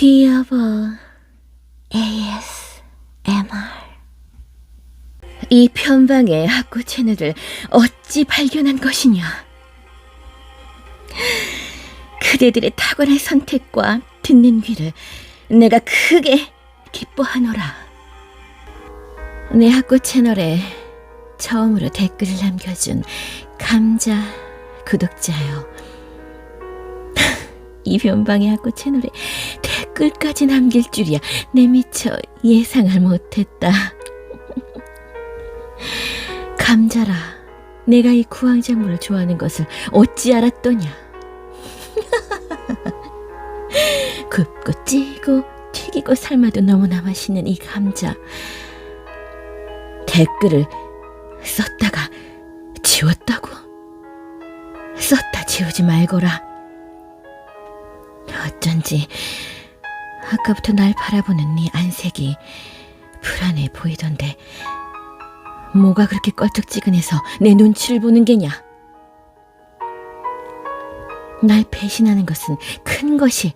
귀여워. ASMR. 이 편방의 학구 채널을 어찌 발견한 것이냐? 그대들의 탁월한 선택과 듣는 귀를 내가 크게 기뻐하노라. 내 학구 채널에 처음으로 댓글을 남겨준 감자 구독자요. 이 변방의 학구 채널에 댓글까지 남길 줄이야. 내 미처 예상을 못했다. 감자라, 내가 이 구황작물을 좋아하는 것을 어찌 알았더냐? 굽고 찌고 튀기고 삶아도 너무나 맛있는 이 감자. 댓글을 썼다가 지웠다고? 썼다 지우지 말거라. 어쩐지 아까부터 날 바라보는 네 안색이 불안해 보이던데 뭐가 그렇게 껄쩍지근해서 내 눈치를 보는 게냐? 날 배신하는 것은 큰 것이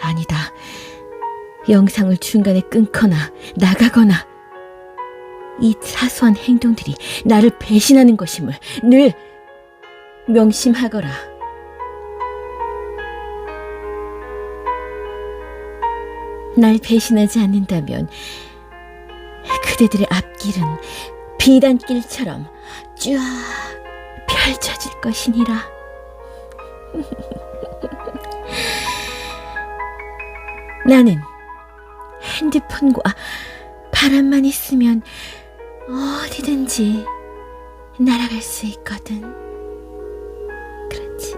아니다. 영상을 중간에 끊거나 나가거나 이 사소한 행동들이 나를 배신하는 것임을 늘 명심하거라. 날 배신하지 않는다면 그대들의 앞길은 비단길처럼 쫙 펼쳐질 것이니라. 나는 핸드폰과 바람만 있으면 어디든지 날아갈 수 있거든. 그렇지.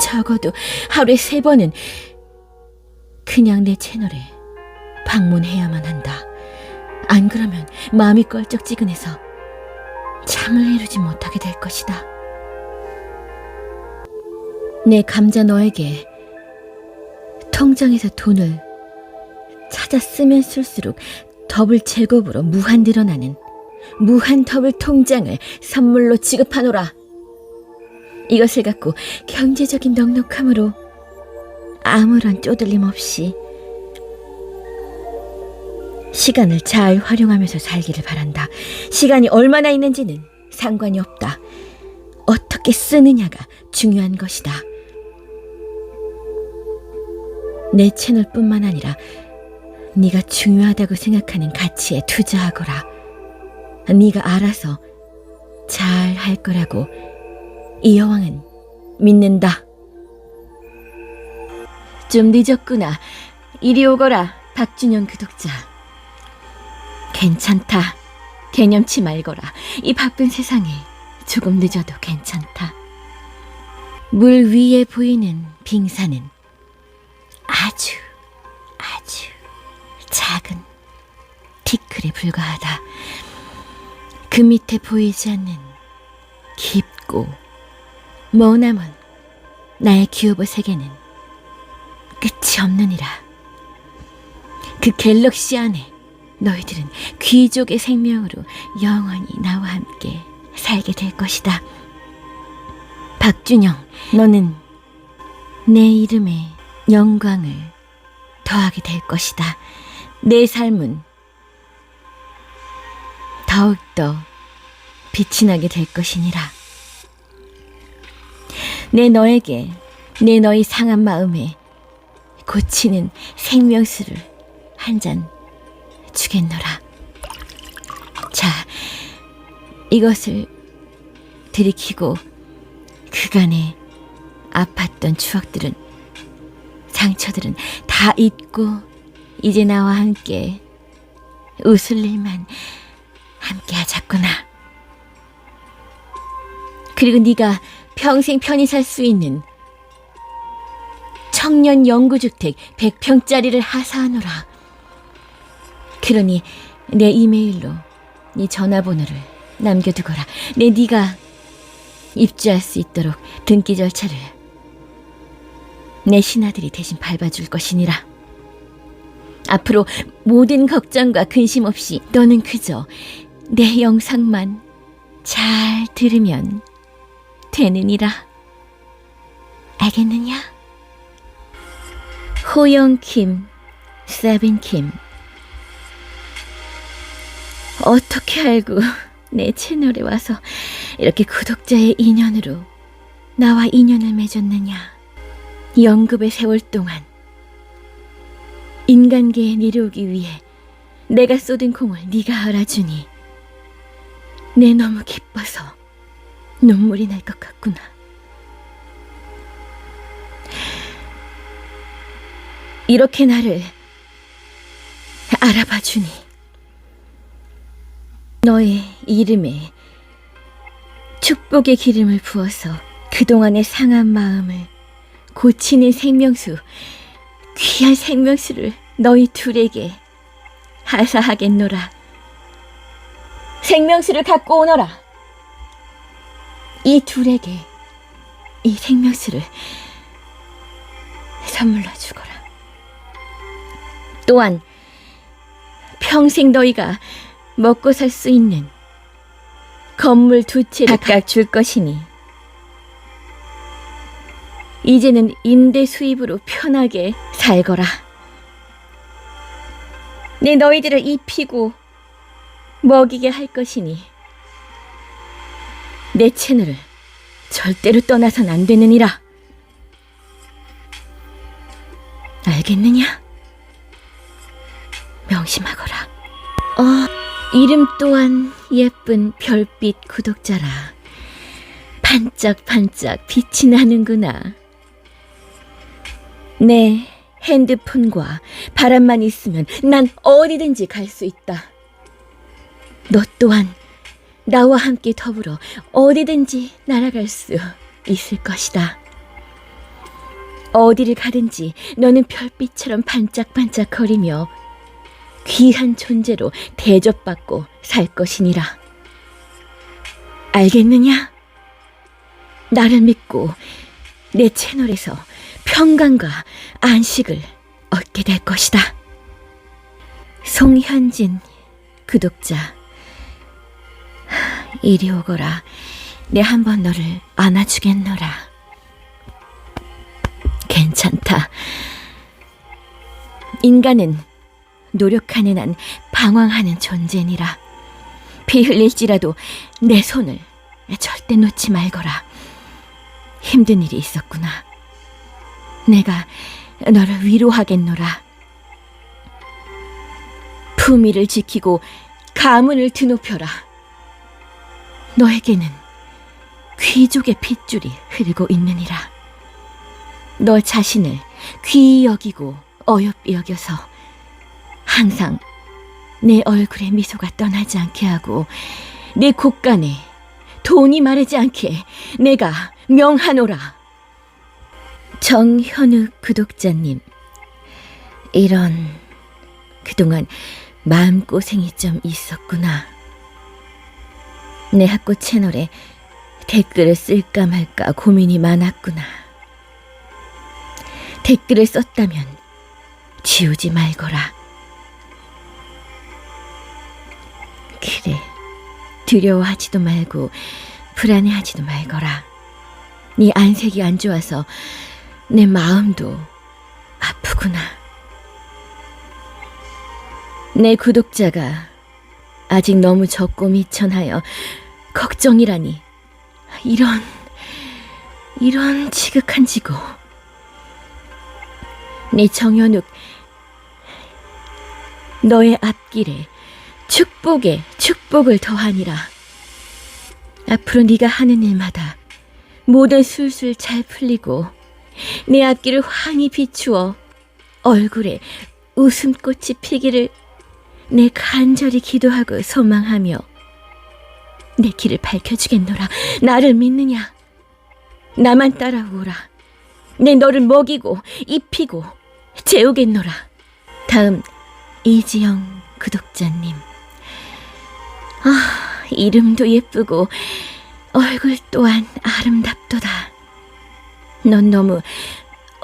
적어도 하루에 세 번은 그냥 내 채널에 방문해야만 한다. 안 그러면 마음이 껄쩍지근해서 잠을 이루지 못하게 될 것이다. 내 감자 너에게 통장에서 돈을 찾아 쓰면 쓸수록 더블 제곱으로 무한 늘어나는 무한 더블 통장을 선물로 지급하노라. 이것을 갖고 경제적인 넉넉함으로 아무런 쪼들림 없이 시간을 잘 활용하면서 살기를 바란다. 시간이 얼마나 있는지는 상관이 없다. 어떻게 쓰느냐가 중요한 것이다. 내 채널뿐만 아니라 네가 중요하다고 생각하는 가치에 투자하거라. 네가 알아서 잘 할 거라고 이 여왕은 믿는다. 좀 늦었구나. 이리 오거라, 박준영 구독자. 괜찮다. 개념치 말거라. 이 바쁜 세상에 조금 늦어도 괜찮다. 물 위에 보이는 빙산은 아주, 아주 작은 티클에 불과하다. 그 밑에 보이지 않는 깊고 머나먼 나의 기어보 세계는 끝이 없느니라. 그 갤럭시 안에 너희들은 귀족의 생명으로 영원히 나와 함께 살게 될 것이다. 박준영, 너는 내 이름에 영광을 더하게 될 것이다. 내 삶은 더욱더 빛이 나게 될 것이니라. 내 너에게 내 너의 상한 마음에 고치는 생명수를 한 잔 주겠노라. 자, 이것을 들이키고 그간에 아팠던 추억들은 상처들은 다 잊고 이제 나와 함께 웃을 일만 함께 하자꾸나. 그리고 네가 평생 편히 살 수 있는 청년 영구주택 100평짜리를 하사하노라. 그러니 내 이메일로 네 전화번호를 남겨두거라. 내 네가 입주할 수 있도록 등기 절차를 내 신하들이 대신 밟아줄 것이니라. 앞으로 모든 걱정과 근심 없이 너는 그저 내 영상만 잘 들으면 되느니라. 알겠느냐? 호영킴, 세빈킴. 어떻게 알고 내 채널에 와서 이렇게 구독자의 인연으로 나와 인연을 맺었느냐. 연급의 세월 동안 인간계에 내려오기 위해 내가 쏟은 콩을 네가 알아주니 내 너무 기뻐서 눈물이 날 것 같구나. 이렇게 나를 알아봐 주니 너의 이름에 축복의 기름을 부어서 그동안의 상한 마음을 고치는 생명수, 귀한 생명수를 너희 둘에게 하사하겠노라. 생명수를 갖고 오너라. 이 둘에게 이 생명수를 선물로 주거라. 또한 평생 너희가 먹고 살 수 있는 건물 두 채를 각각 줄 것이니 이제는 임대 수입으로 편하게 살거라. 내 너희들을 입히고 먹이게 할 것이니 내 채널을 절대로 떠나선 안 되느니라. 알겠느냐? 명심하거라. 어, 이름 또한 예쁜 별빛 구독자라. 반짝반짝 빛이 나는구나. 내 핸드폰과 바람만 있으면 난 어디든지 갈 수 있다. 너 또한 나와 함께 더불어 어디든지 날아갈 수 있을 것이다. 어디를 가든지 너는 별빛처럼 반짝반짝 거리며 귀한 존재로 대접받고 살 것이니라. 알겠느냐? 나를 믿고 내 채널에서 평강과 안식을 얻게 될 것이다. 송현진 구독자, 하, 이리 오거라. 내 한 번 너를 안아주겠노라. 괜찮다. 인간은 노력하는 한 방황하는 존재니라. 피 흘릴지라도 내 손을 절대 놓지 말거라. 힘든 일이 있었구나. 내가 너를 위로하겠노라. 품위를 지키고 가문을 드높여라. 너에게는 귀족의 핏줄이 흐르고 있느니라. 너 자신을 귀히 여기고 어여삐 여겨서 항상 내 얼굴에 미소가 떠나지 않게 하고 내 곳간에 돈이 마르지 않게 내가 명하노라. 정현우 구독자님, 이런 그동안 마음고생이 좀 있었구나. 내 학고 채널에 댓글을 쓸까 말까 고민이 많았구나. 댓글을 썼다면 지우지 말거라. 그래, 두려워하지도 말고 불안해하지도 말거라. 네 안색이 안 좋아서 내 마음도 아프구나. 내 구독자가 아직 너무 적고 미천하여 걱정이라니. 이런, 이런 지극한 지고. 내 정현욱, 너의 앞길에 축복에 축복을 더하니라. 앞으로 네가 하는 일마다 모든 술술 잘 풀리고 내 앞길을 환히 비추어 얼굴에 웃음꽃이 피기를 내 간절히 기도하고 소망하며 내 길을 밝혀주겠노라. 나를 믿느냐? 나만 따라오라. 내 너를 먹이고 입히고 재우겠노라. 다음 이지영 구독자님. 아, 이름도 예쁘고 얼굴 또한 아름답도다. 넌 너무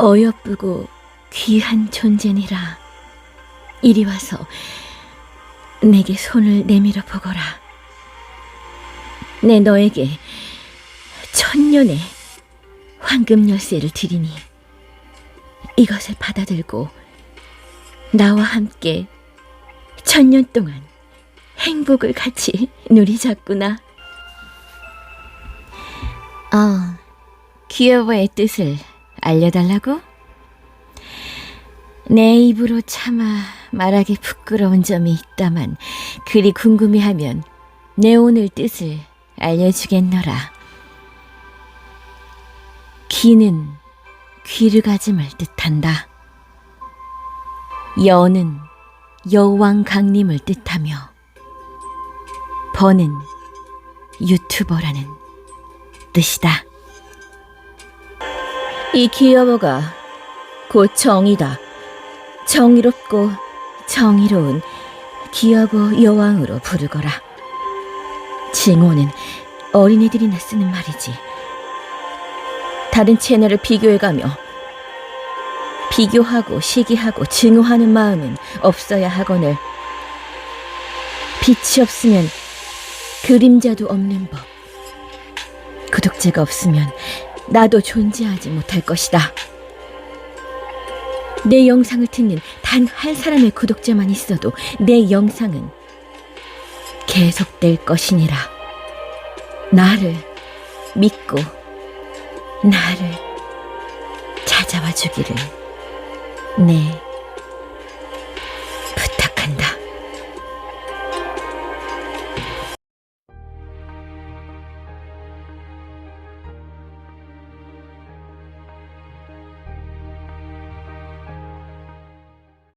어여쁘고 귀한 존재니라. 이리 와서 내게 손을 내밀어 보거라. 내 너에게 천년의 황금 열쇠를 드리니 이것을 받아들고 나와 함께 천년 동안 행복을 같이 누리자꾸나. 어, 귀여워의 뜻을 알려달라고? 내 입으로 차마 말하기 부끄러운 점이 있다만 그리 궁금해하면 내 오늘 뜻을 알려주겠노라. 귀는 귀를 가짐을 뜻한다. 여는 여왕 강림을 뜻하며 버는 유튜버라는 뜻이다. 이 귀여워가 곧 정이다. 정의롭고 정의로운 귀여워 여왕으로 부르거라. 징호는 어린애들이나 쓰는 말이지. 다른 채널을 비교해가며 비교하고 시기하고 증오하는 마음은 없어야 하거늘 빛이 없으면 그림자도 없는 법. 구독자가 없으면 나도 존재하지 못할 것이다. 내 영상을 듣는 단 한 사람의 구독자만 있어도 내 영상은 계속될 것이니라. 나를 믿고 나를 찾아와 주기를 내